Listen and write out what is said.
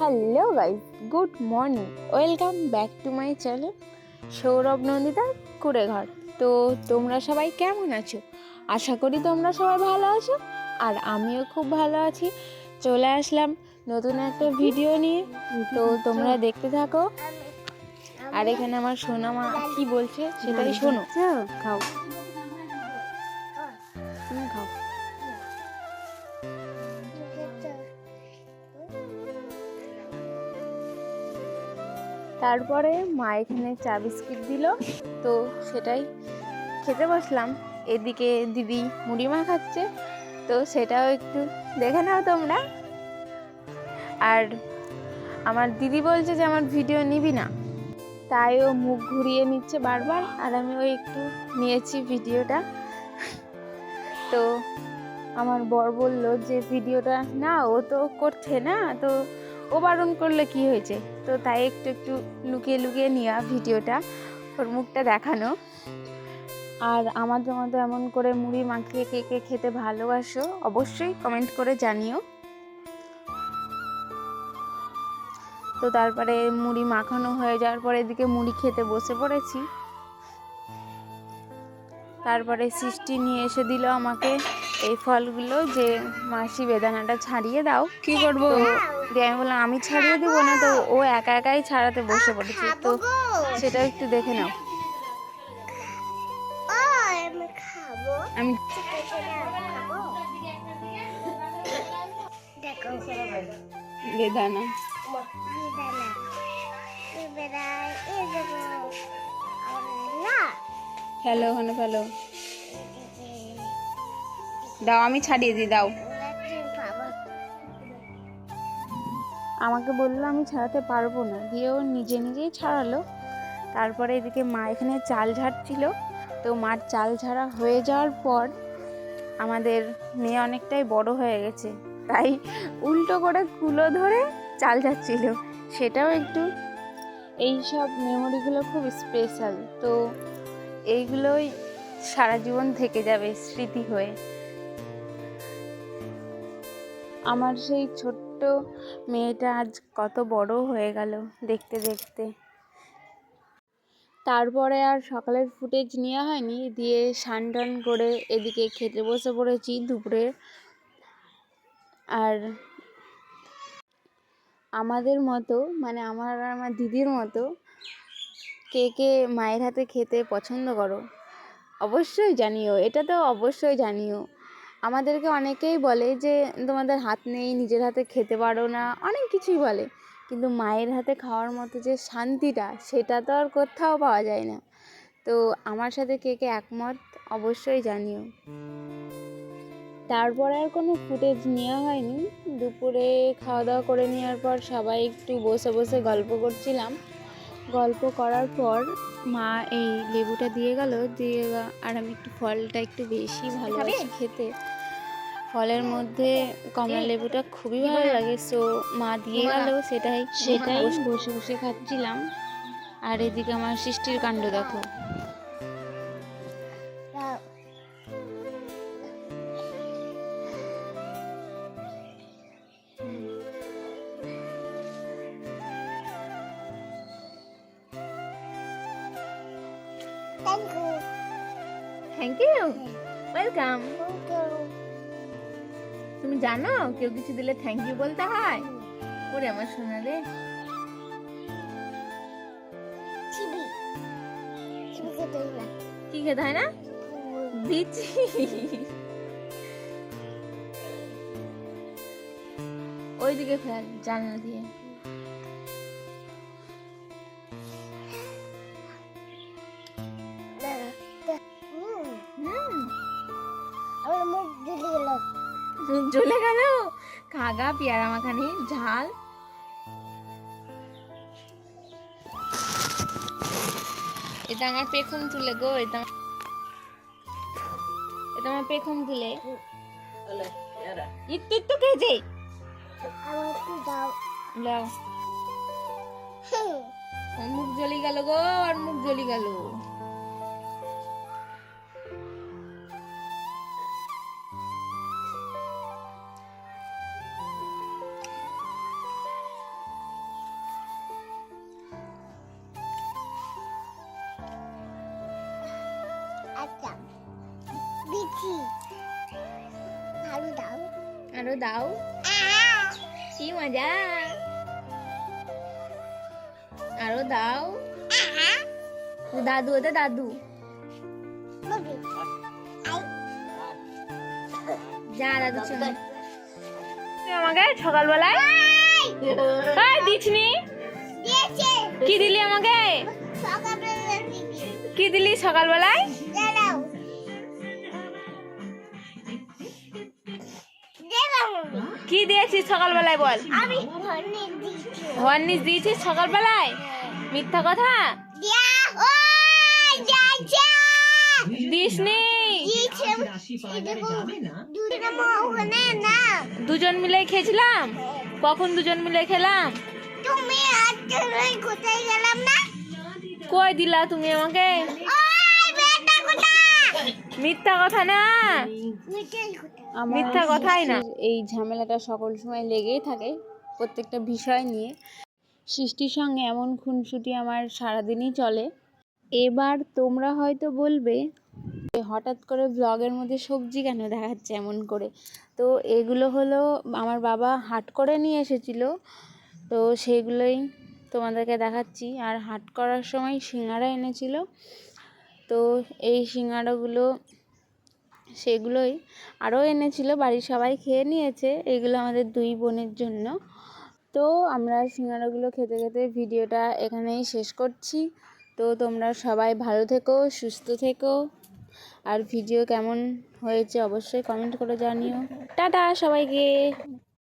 Hello guys good morning welcome back to my channel Sourav Nandita কুড়ে ঘর তো তোমরা সবাই কেমন আছো? আশা করি তোমরা সবাই ভালো আছো আর আমিও খুব ভালো আছি। চলে আসলাম নতুন একটা ভিডিও নিয়ে। তো তোমরা দেখতে থাকো। আর এখানে আমার সোনামা কি বলছে সেটাই শোনো। খাও। তারপরে মা এখানে চা বিস্কিট দিল। তো সেটাই খেতে বসলাম। এদিকে দিদি মুড়ি মা খাচ্ছে, তো সেটাও একটু দেখে নাও তোমরা। আর আমার দিদি বলছে যে আমার ভিডিও নিবি না। তাই ও মুখ ঘুরিয়ে নিচ্ছে বারবার, আর আমি ওই একটু নিয়েছি ভিডিওটা। তো আমার বর বলল যে, ভিডিওটা না, ও তো করছে না, তো ও বারণ করলে কি হয়েছে? তো তাই একটু একটু লুকিয়ে লুকিয়ে নেওয়া ভিডিওটা, ওর মুখটা দেখানো। আর আমাদের মতো এমন করে মুড়ি মাখিয়ে কে কে খেতে ভালোবাসো, অবশ্যই কমেন্ট করে জানিও। তো তারপরে মুড়ি মাখানো হয়ে যাওয়ার পরে এদিকে মুড়ি খেতে বসে পড়েছি। তারপরে সৃষ্টি নিয়ে এসে দিল আমাকে। এই ফলগুলো যে মাসি বেদানাটা ছাড়িয়ে দাও। কি করব? দিয়ে আমি বললাম আমি ছাড়িয়ে দেবো না তো ও একা একাই ছাড়াতে বসে পড়েছে। তো সেটা একটু দেখে নাও। আমি বেদানা। ফেলো ওখানে ফেলো। দাও, আমি ছাড়িয়ে দিই, দাও। আমাকে বলল, আমি ছাড়াতে পারব না। দিয়ে ও নিজে নিজেই ছাড়ালো। তারপরে এদিকে মা এখানে চাল ঝাড়ছিল। তো মার চাল ঝাড়া হয়ে যাওয়ার পর আমাদের মেয়ে অনেকটাই বড় হয়ে গেছে। তাই উল্টো করে কুলো ধরে চাল ঝাড়ছিল। সেটাও একটু এই সব মেমোরিগুলো খুব স্পেশাল তো এইগুলোই সারা জীবন থেকে যাবে স্মৃতি হয়ে। আমার সেই ছোট্ট মেয়েটা আজ কত বড় হয়ে গেল দেখতে দেখতে। তারপরে আর সকালের ফুটেজ নেওয়া হয়নি, দিয়ে স্নান টান করে এদিকে খেতে বসে পড়েছি দুপুরে। আর আমাদের মতো মানে আমার আর আমার দিদির মতো, কে কে মায়ের হাতে খেতে পছন্দ করো? অবশ্যই জানিও, এটা তো অবশ্যই জানিও। আমাদেরকে অনেকেই বলে যে তোমাদের হাত নেই নিজের হাতে খেতে পারো না। অনেক কিছুই বলে। কিন্তু মায়ের হাতে খাওয়ার মতো যে শান্তিটা সেটা তো আর কোথাও পাওয়া যায় না। তো আমার সাথে কে কে একমত অবশ্যই জানিও। তারপরে আর কোনো ফুটেজ নেওয়া হয়নি। দুপুরে খাওয়া দাওয়া করে নেওয়ার পর সবাই একটু বসে বসে গল্প করছিলাম। গল্প করার পর মা এই লেবুটা দিয়ে গেল। দিয়ে আর আমি একটু ফলটা একটু বেশি ভালোবাসি খেতে। ফলের মধ্যে কমলা লেবুটা খুবই ভালো লাগে সো মা দিয়ে গেল সেটাই সেটাই বসে বসে খাচ্ছিলাম। আর এদিকে আমার সৃষ্টির কাণ্ড দেখো। থ্যাংক ইউ ওয়েলকাম তুমি জানো কেউ কিছু দিলে থ্যাংক ইউ বলতে হয়? ওরে আমার শোনা রে। কি খেতে হয় না? দিচ্ছি ওইদিকে ফেল জানলা দিয়ে। জ্বলে গেল। খাগা পেয়ারা মাখানি ঝাল। এটা আমার পেখম তুলে গো এটা এটা আমার পেখম তুলে। একটু একটু খেয়েছে? দাও ওর মুখ জ্বলি গেল গো আর মুখ জ্বলি গেল। আরও দাও। কি মজা। আরও দাও। দাদু ওটা দাদু। যা দাদু আমাকে সকালবেলায় দিছনি কি দিলি আমাকে? কি দিলি সকালবেলায়? কি দিয়েছিস সকালবেলায় বল? আমি হরনিস দিয়েছিস সকালবেলায়? মিথ্যা কথা? দিসনি? দুজন মিলে খেয়েছিলাম? কখন দুজন মিলে খেলাম? তুমি কোথায় গেলাম না? কই দিলা তুমি আমাকে? মিথ্যা কথা না। মিথ্যা কথাই না। এই ঝামেলাটা সকল সময় লেগেই থাকে প্রত্যেকটা বিষয় নিয়ে। সৃষ্টির সঙ্গে এমন খুনসুটি আমার সারাদিনই চলে। এবার তোমরা হয়তো বলবে, হঠাৎ করে ব্লগের মধ্যে সবজি কেন দেখাচ্ছে এমন করে? তো এগুলো হলো আমার বাবা হাট করে নিয়ে এসেছিল। তো সেগুলোই তোমাদেরকে দেখাচ্ছি। আর হাট করার সময় সিঙ্গারা এনেছিল। তো এই সিঙ্গারাগুলো সেগুলোই আরও এনেছিল, বাড়ির সবাই খেয়ে নিয়েছে। এগুলো আমাদের দুই বোনের জন্য। তো আমরা সিঙ্গারাগুলো খেতে খেতে ভিডিওটা এখানেই শেষ করছি। তো তোমরা সবাই ভালো থেকো, সুস্থ থেকো। আর ভিডিও কেমন হয়েছে অবশ্যই কমেন্ট করে জানিও। টাটা সবাইকে।